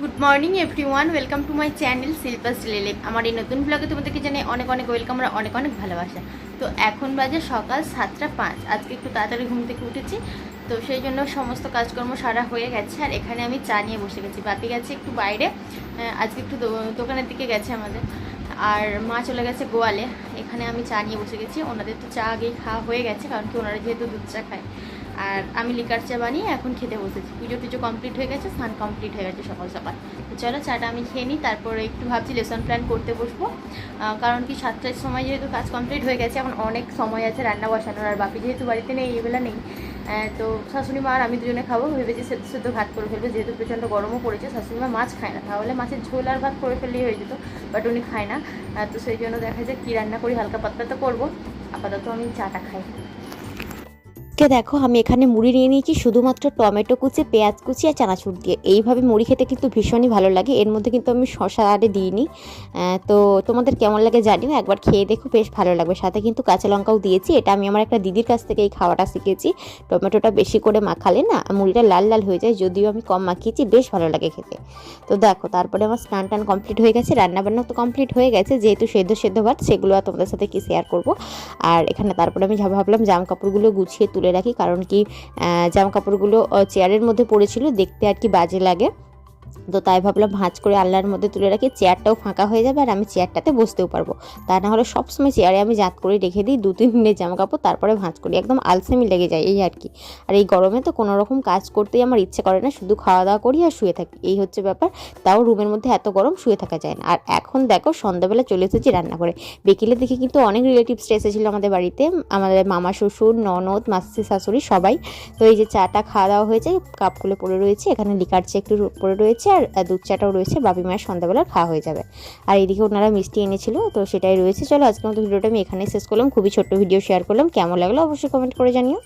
Good morning everyone welcome to my channel সিলপাস লেলেপ আমার এই নতুন ব্লগে তোমাদেরকে জানাই অনেক অনেক ওয়েলকাম আর অনেক অনেক ভালোবাসা। তো এখন বাজে সকাল সাতটা পাঁচ। আজকে একটু তাড়াতাড়ি ঘুম থেকে উঠেছি। তো সেই জন্য সমস্ত কাজকর্ম সারা হয়ে গেছে। আর এখানে আমি চা নিয়ে বসে গেছি। বাপি গেছে একটু বাইরে। আজকে একটু দোকানের দিকে গেছে আমাদের। আর মা চলে গেছে গোয়ালে। এখানে আমি চা নিয়ে বসে গেছি। ওনাদের তো চা আগেই খাওয়া হয়ে গেছে, কারণ কি ওনারা যেহেতু দুধ চা খায়। আর আমি লিকার চা বানিয়ে এখন খেতে বসেছি। পুজো টুজো কমপ্লিট হয়ে গেছে, স্নান কমপ্লিট হয়ে গেছে সকাল সকাল। চলো চাটা আমি খেয়ে নিই, তারপরে একটু ভাবছি লেসন প্ল্যান করতে বসবো। কারণ কি সাতটার সময় যেহেতু কাজ কমপ্লিট হয়ে গেছে, এখন অনেক সময় আছে রান্না বসানোর, আর বাপি যেহেতু বাড়িতে নেই এবেলা নেই। তো শাশুড়ি মা আর আমি দুজনে খাব। ভেবেছি সেদ্ধ সেদ্ধ ভাত করে ফেলবে। যেহেতু প্রচণ্ড গরমও পড়েছে, শাশুড়ি মা মাছ খায় না। তাহলে মাছের ঝোল আর ভাত করে ফেললেই হয়ে যেত বাট উনি খায় না। তো সেই জন্য দেখা যায় কী রান্না করি। হালকা পাতলা তো করব। আপাতত আমি চাটা খাই। কে দেখো, আমি এখানে মুড়ি নিয়ে নিয়েছি শুধুমাত্র টমেটো কুচি, পেঁয়াজ কুচি আর চানাচুর দিয়ে। এইভাবে মুড়ি খেতে কিন্তু ভীষণই ভালো লাগে। এর মধ্যে কিন্তু আমি শশা আরে দিইনি। তো তোমাদের কেমন লাগে জানি না, একবার খেয়ে দেখো, বেশ ভালো লাগবে। সাথে কিন্তু কাঁচা লঙ্কাও দিয়েছি। এটা আমি আমার একটা দিদির কাছ থেকে এই খাওয়াটা শিখেছি। টমেটোটা বেশি করে মাখালে না, মুড়িটা লাল লাল হয়ে যায়, যদিও আমি কম মাখিয়েছি, বেশ ভালো লাগে খেতে। তো দেখো, তারপরে আমার স্নান টান কমপ্লিট হয়ে গেছে রান্নাবান্না তো কমপ্লিট হয়ে গেছে। যেহেতু সেদ্ধ সেদ্ধ ভাত, সেগুলো তোমাদের সাথে কি শেয়ার করব? আর এখানে তারপরে আমি ভাবলাম, জামা কাপড়গুলো গুছিয়ে তুলে রাখি কারণ কি জামা কাপড়গুলো চেয়ারের মধ্যে পড়েছিল দেখতে আর কি বাজে লাগে। তো তাই ভাবলাম ভাঁজ করে আল্লাহর মধ্যে তুলে রাখি, চেয়ারটাও ফাঁকা হয়ে যাবে আর আমি চেয়ারটাতে বসতেও পারব। তা না হলে সবসময় চেয়ারে আমি জাত করে রেখে দিই দু তিন দিনের জামা কাপড় তারপরে ভাঁজ করি। একদম আলসেমি লেগে যায় এই আর কি। আর এই গরমে তো কোনো রকম কাজ করতেই আমার ইচ্ছে করে না, শুধু খাওয়া দাওয়া করি আর শুয়ে থাকি। এই হচ্ছে ব্যাপার। তাও রুমের মধ্যে এত গরম শুয়ে থাকা যায় না। আর এখন দেখো সন্ধ্যাবেলা চলে এসেছি রান্না করে বিকেলে দেখে কিন্তু অনেক রিলেটিভসরা এসেছিল আমাদের বাড়িতে। আমাদের মামা শ্বশুর, ননদ, মাসি, শাশুড়ি সবাই। তো এই যে চাটা খাওয়া দাওয়া হয়েছে, কাপগুলো পড়ে রয়েছে, এখানে লিকার চা একটু পড়ে রয়েছে আর আহ, দুধ চাটাও রয়েছে বাপি মায়ের সন্ধ্যাবেলা খাওয়া হয়ে যাবে। আর এদিকে ওনারা মিষ্টি এনেছিল তো সেটাই রয়েছে। চলো আজকে মতো ভিডিওটা আমি এখানেই শেষ করলাম। খুবই ছোট্ট ভিডিও শেয়ার করলাম। কেমন লাগল অবশ্যই কমেন্ট করে জানিও।